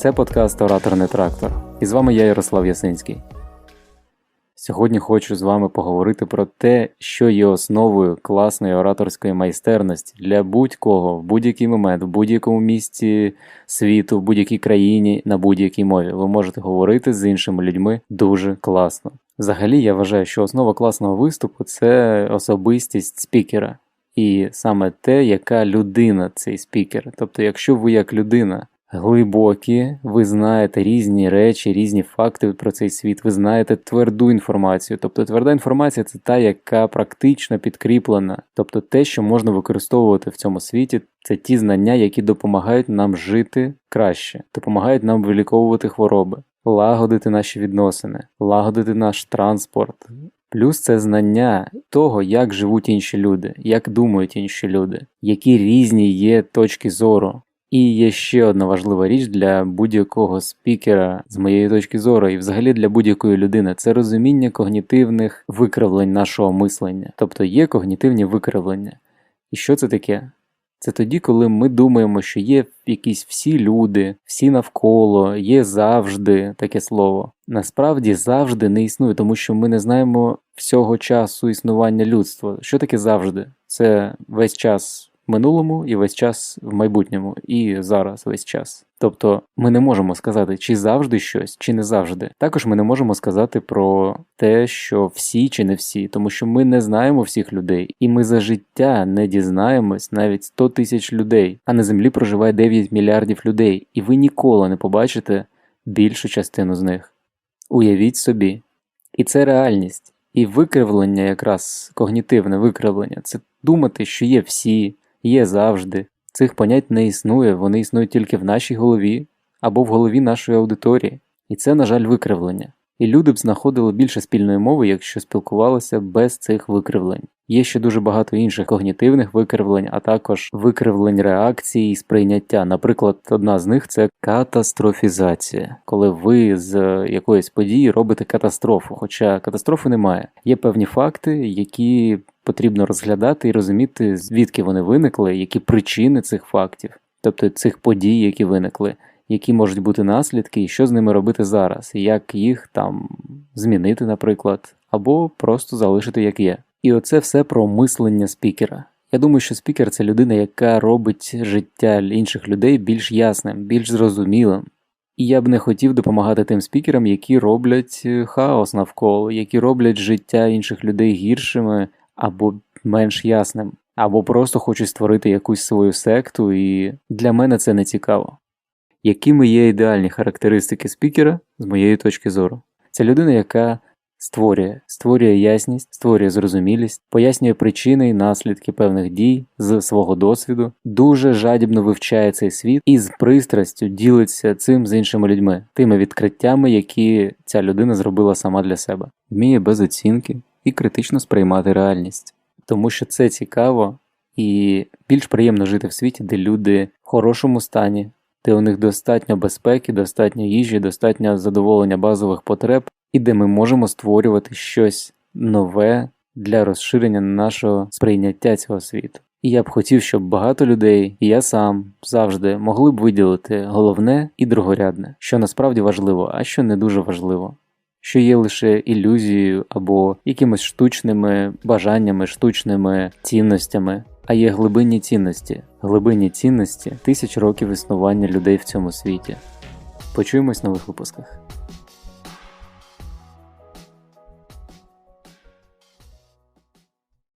Це подкаст Ораторний трактор. І з вами я, Ярослав Ясинський. Сьогодні хочу з вами поговорити про те, що є основою класної ораторської майстерності для будь-кого в будь-який момент, в будь-якому місці світу, в будь-якій країні, на будь-якій мові. Ви можете говорити з іншими людьми дуже класно. Взагалі, я вважаю, що основа класного виступу це особистість спікера. І саме те, яка людина цей спікер. Тобто, якщо ви як людина глибокі, ви знаєте різні речі, різні факти про цей світ, ви знаєте тверду інформацію. Тобто тверда інформація це та, яка практично підкріплена. Тобто те, що можна використовувати в цьому світі, це ті знання, які допомагають нам жити краще, допомагають нам виліковувати хвороби, лагодити наші відносини, лагодити наш транспорт. Плюс це знання того, як живуть інші люди, як думають інші люди, які різні є точки зору. І є ще одна важлива річ для будь-якого спікера, з моєї точки зору, і взагалі для будь-якої людини це розуміння когнітивних викривлень нашого мислення. Тобто є когнітивні викривлення. І що це таке? Це тоді, коли ми думаємо, що є якісь всі люди, всі навколо, є завжди таке слово. Насправді завжди не існує, тому що ми не знаємо всього часу існування людства. Що таке завжди? Це весь час минулому і весь час в майбутньому, і зараз весь час. Тобто ми не можемо сказати, чи завжди щось, чи не завжди. Також ми не можемо сказати про те, що всі чи не всі, тому що ми не знаємо всіх людей, і ми за життя не дізнаємось навіть 100 тисяч людей, а на землі проживає 9 мільярдів людей, і ви ніколи не побачите більшу частину з них. Уявіть собі, і це реальність. І викривлення, якраз когнітивне викривлення, це думати, що є всі, є завжди. Цих понять не існує, вони існують тільки в нашій голові або в голові нашої аудиторії. І це, на жаль, викривлення. І люди б знаходили більше спільної мови, якщо спілкувалися без цих викривлень. Є ще дуже багато інших когнітивних викривлень, а також викривлень реакції і сприйняття. Наприклад, одна з них це катастрофізація, коли ви з якоїсь події робите катастрофу, хоча катастрофи немає. Є певні факти, які потрібно розглядати і розуміти, звідки вони виникли, які причини цих фактів, тобто цих подій, які виникли які можуть бути наслідки, і що з ними робити зараз, як їх там змінити, наприклад, або просто залишити як є. І оце все про мислення спікера. Я думаю, що спікер це людина, яка робить життя інших людей більш ясним, більш зрозумілим. І я б не хотів допомагати тим спікерам, які роблять е, хаос навколо, які роблять життя інших людей гіршими або менш ясним, або просто хочуть створити якусь свою секту, і для мене це не цікаво якими є ідеальні характеристики спікера з моєї точки зору. Це людина, яка створює, створює ясність, створює зрозумілість, пояснює причини і наслідки певних дій з свого досвіду, дуже жадібно вивчає цей світ і з пристрастю ділиться цим з іншими людьми, тими відкриттями, які ця людина зробила сама для себе, вміє без оцінки і критично сприймати реальність, тому що це цікаво. І більш приємно жити в світі, де люди в хорошому стані, де у них достатньо безпеки, достатньо їжі, достатньо задоволення базових потреб, і де ми можемо створювати щось нове для розширення нашого сприйняття цього світу. І я б хотів, щоб багато людей, і я сам завжди могли б виділити головне і другорядне, що насправді важливо, а що не дуже важливо. Що є лише ілюзією або якимись штучними бажаннями, штучними цінностями, а є глибинні цінності, глибинні цінності тисяч років існування людей в цьому світі. Почуємось в нових випусках.